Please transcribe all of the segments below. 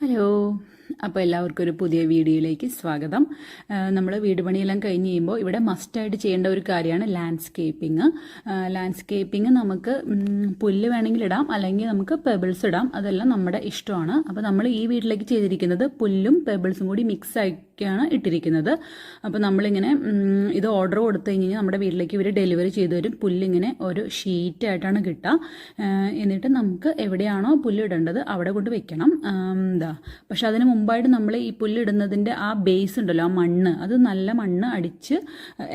Hello. അപ്പോൾ എല്ലാവർക്കും ഒരു പുതിയ വീഡിയോയിലേക്ക് സ്വാഗതം. നമ്മൾ വീട് പണിയെല്ലാം കഴിഞ്ഞ് കഴിയുമ്പോൾ ഇവിടെ മസ്റ്റായിട്ട് ചെയ്യേണ്ട ഒരു കാര്യമാണ് ലാൻഡ്സ്കേപ്പിംഗ് ലാൻഡ്സ്കേപ്പിംഗ് നമുക്ക് പുല്ല് വേണമെങ്കിൽ ഇടാം അല്ലെങ്കിൽ നമുക്ക് പെബിൾസ് ഇടാം. അതെല്ലാം നമ്മുടെ ഇഷ്ടമാണ്. അപ്പോൾ നമ്മൾ ഈ വീട്ടിലേക്ക് ചെയ്തിരിക്കുന്നത് പുല്ലും പെബിൾസും കൂടി മിക്സ് ആക്കിയാണ് ഇട്ടിരിക്കുന്നത്. അപ്പോൾ നമ്മളിങ്ങനെ ഇത് ഓർഡർ കൊടുത്തു കഴിഞ്ഞ് കഴിഞ്ഞാൽ നമ്മുടെ വീട്ടിലേക്ക് ഇവർ ഡെലിവറി ചെയ്തു തരും. പുല്ലിങ്ങനെ ഒരു ഷീറ്റായിട്ടാണ് കിട്ടുക എന്നിട്ട് നമുക്ക് എവിടെയാണോ പുല്ലിടേണ്ടത് അവിടെ കൊണ്ട് വെക്കണം. എന്താ പക്ഷെ അതിന് മുമ്പായിട്ട് നമ്മൾ ഈ പുല്ലിടുന്നതിന്റെ ആ ബേസ് ഉണ്ടല്ലോ ആ മണ്ണ് അത് നല്ല മണ്ണ് അടിച്ച്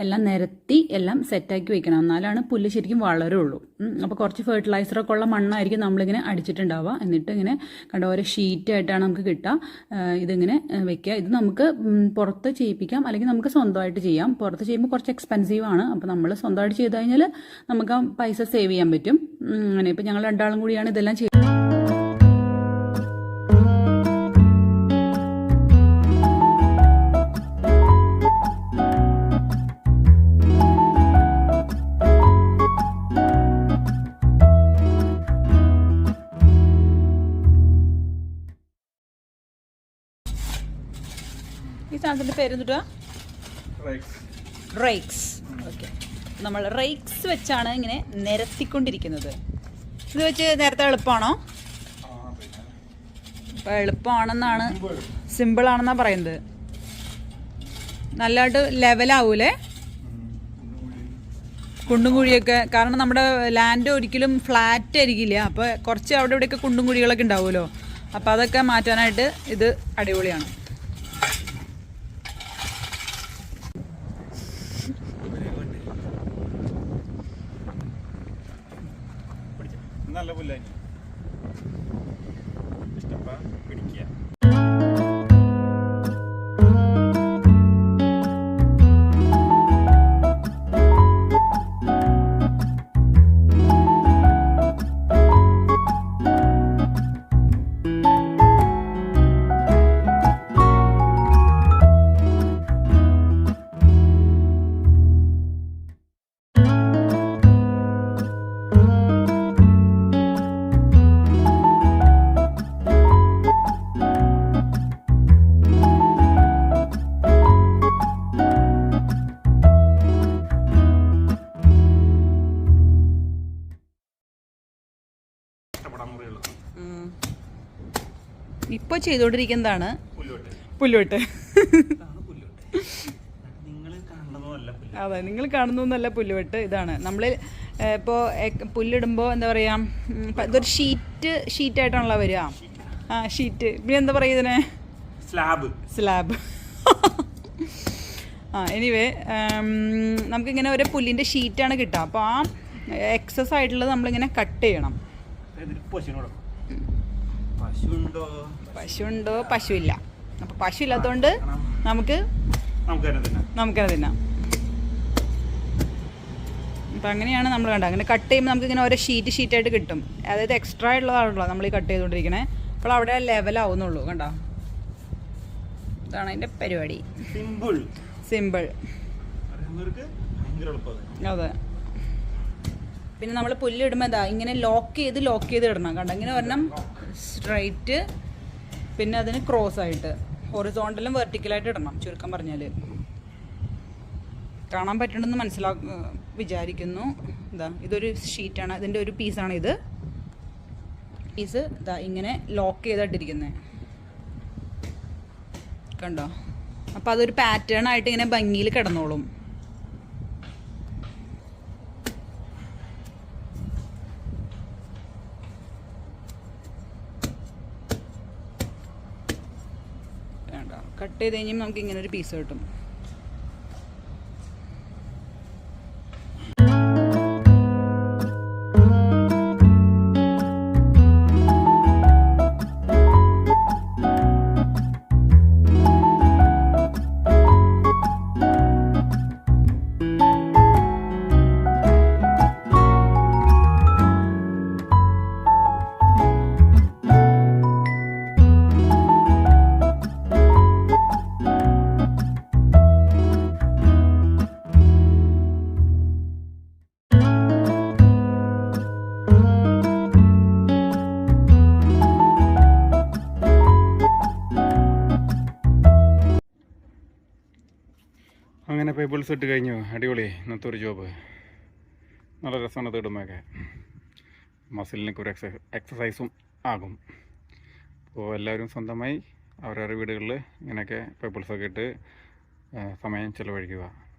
എല്ലാം നിരത്തി എല്ലാം സെറ്റാക്കി വെക്കണം. എന്നാലാണ് പുല്ല് ശരിക്കും വളരുള്ളൂ. അപ്പോൾ കുറച്ച് ഫെർട്ടിലൈസറൊക്കെ ഉള്ള മണ്ണായിരിക്കും നമ്മളിങ്ങനെ അടിച്ചിട്ടുണ്ടാവുക. എന്നിട്ട് ഇങ്ങനെ കണ്ട ഓരോ ഷീറ്റായിട്ടാണ് നമുക്ക് കിട്ടുക ഇതിങ്ങനെ വെക്കുക. ഇത് നമുക്ക് പുറത്ത് ചെയ്യിപ്പിക്കാം. അല്ലെങ്കിൽ നമുക്ക് സ്വന്തമായിട്ട് ചെയ്യാം. പുറത്ത് ചെയ്യുമ്പോൾ കുറച്ച് എക്സ്പെൻസീവ് ആണ്. അപ്പോൾ നമ്മൾ സ്വന്തമായിട്ട് ചെയ്ത് കഴിഞ്ഞാൽ നമുക്ക് ആ പൈസ സേവ് ചെയ്യാൻ പറ്റും. അങ്ങനെ. ഇപ്പോൾ ഞങ്ങൾ രണ്ടാളും കൂടിയാണ് ഇതെല്ലാം ഈ സാധനത്തിന്റെ പേരെന്തുട്ടാ റേക്സ് ഓക്കെ നമ്മൾ റേക്സ് വെച്ചാണ് ഇങ്ങനെ നിരത്തിക്കൊണ്ടിരിക്കുന്നത്. ഇത് വെച്ച് നേരത്തെ എളുപ്പമാണോ? അപ്പോൾ എളുപ്പമാണെന്നാണ് സിമ്പിൾ ആണെന്നാണ് പറയുന്നത്. നല്ലതായിട്ട് ലെവലാവൂലേ കുണ്ടും കുഴിയൊക്കെ. കാരണം നമ്മുടെ ലാൻഡ് ഒരിക്കലും ഫ്ലാറ്റ് ആയിരിക്കില്ല. അപ്പോൾ കുറച്ച് അവിടെ ഇവിടെയൊക്കെ കുണ്ടും കുഴികളൊക്കെ ഉണ്ടാവുമല്ലോ. അപ്പോൾ അതൊക്കെ മാറ്റാനായിട്ട് ഇത് അടിപൊളിയാണ്. നല്ല പുല്ലായി ഇപ്പോൾ ചെയ്തുകൊണ്ടിരിക്കുന്നതാണ് പുല്ലോട്ട് അതെ നിങ്ങൾ കാണുന്നൊന്നല്ല പുല്ലുവെട്ട്. ഇതാണ്. നമ്മൾ ഇപ്പോൾ പുല്ലിടുമ്പോൾ എന്താ പറയുക ഇതൊരു ഷീറ്റ് ഷീറ്റായിട്ടാണല്ലോ വരിക. ആ ഷീറ്റ്. പിന്നെ എന്താ പറയുക ഇതിനെ? സ്ലാബ്. സ്ലാബ്. ആ എനിവേ നമുക്കിങ്ങനെ ഒരു പുല്ലിന്റെ ഷീറ്റാണ് കിട്ടുക. അപ്പോൾ ആ എക്സസ് ആയിട്ടുള്ളത് നമ്മളിങ്ങനെ കട്ട് ചെയ്യണം. ഇതിന് പശുവിനോട് പശു ഉണ്ടോ പശു ഇല്ലാത്തോണ്ട് നമുക്ക് നമുക്കത് തിന്നാം അപ്പം അങ്ങനെയാണ് നമ്മൾ കണ്ടത്. അങ്ങനെ കട്ട് ചെയ്യുമ്പോൾ നമുക്ക് ഇങ്ങനെ ഓരോ ഷീറ്റ് ഷീറ്റായിട്ട് കിട്ടും. അതായത് എക്സ്ട്രാ ഉള്ളതാണല്ലോ നമ്മൾ ഈ കട്ട് ചെയ്തുകൊണ്ടിരിക്കണേ അപ്പോൾ അവിടെ ലെവലാവുന്നുള്ളൂ കണ്ടോ? ഇതാണ് അതിന്റെ പരിപാടി. സിമ്പിൾ സിമ്പിൾ അതെ. പിന്നെ നമ്മൾ പുല്ലിടുമ്പോൾ എന്താ ഇങ്ങനെ ലോക്ക് ചെയ്ത് ലോക്ക് ചെയ്ത് ഇടണം കണ്ടോ? ഇങ്ങനെ ഒരെണ്ണം സ്ട്രൈറ്റ് പിന്നെ അതിന് ക്രോസ് ആയിട്ട് ഹൊറിസോണ്ടലും വെർട്ടിക്കലായിട്ട് ഇടണം ചുരുക്കം പറഞ്ഞാൽ കാണാൻ പറ്റുന്നുണ്ടെന്ന് മനസ്സിലാ വിചാരിക്കുന്നു. ഇതാ ഇതൊരു ഷീറ്റാണ് ഇതിന്റെ ഒരു പീസാണ് ഇത്. പീസ് ഇതാ ഇങ്ങനെ ലോക്ക് ചെയ്തിട്ടിരിക്കുന്നത് കണ്ടോ? അപ്പോൾ അതൊരു പാറ്റേൺ ആയിട്ട് ഇങ്ങനെ ഭംഗിയിൽ കിടന്നോളും. കട്ട് ചെയ്ത് കഴിഞ്ഞാൽ നമുക്ക് ഇങ്ങനെ ഒരു പീസ് കിട്ടും. അങ്ങനെ പേപ്പിൾസ് ഇട്ട് കഴിഞ്ഞു. അടിപൊളി. ഇന്നത്തെ ഒരു ജോബ് നല്ല രസമാണ് അത് ഇടുമ്പോഴൊക്കെ മസിലിനൊക്കെ ഒരു എക്സ എക്സസൈസും ആകും. അപ്പോൾ എല്ലാവരും സ്വന്തമായി അവരവരുടെ വീടുകളിൽ ഇങ്ങനെയൊക്കെ പേപ്പിൾസൊക്കെ ഇട്ട് സമയം ചിലവഴിക്കുക.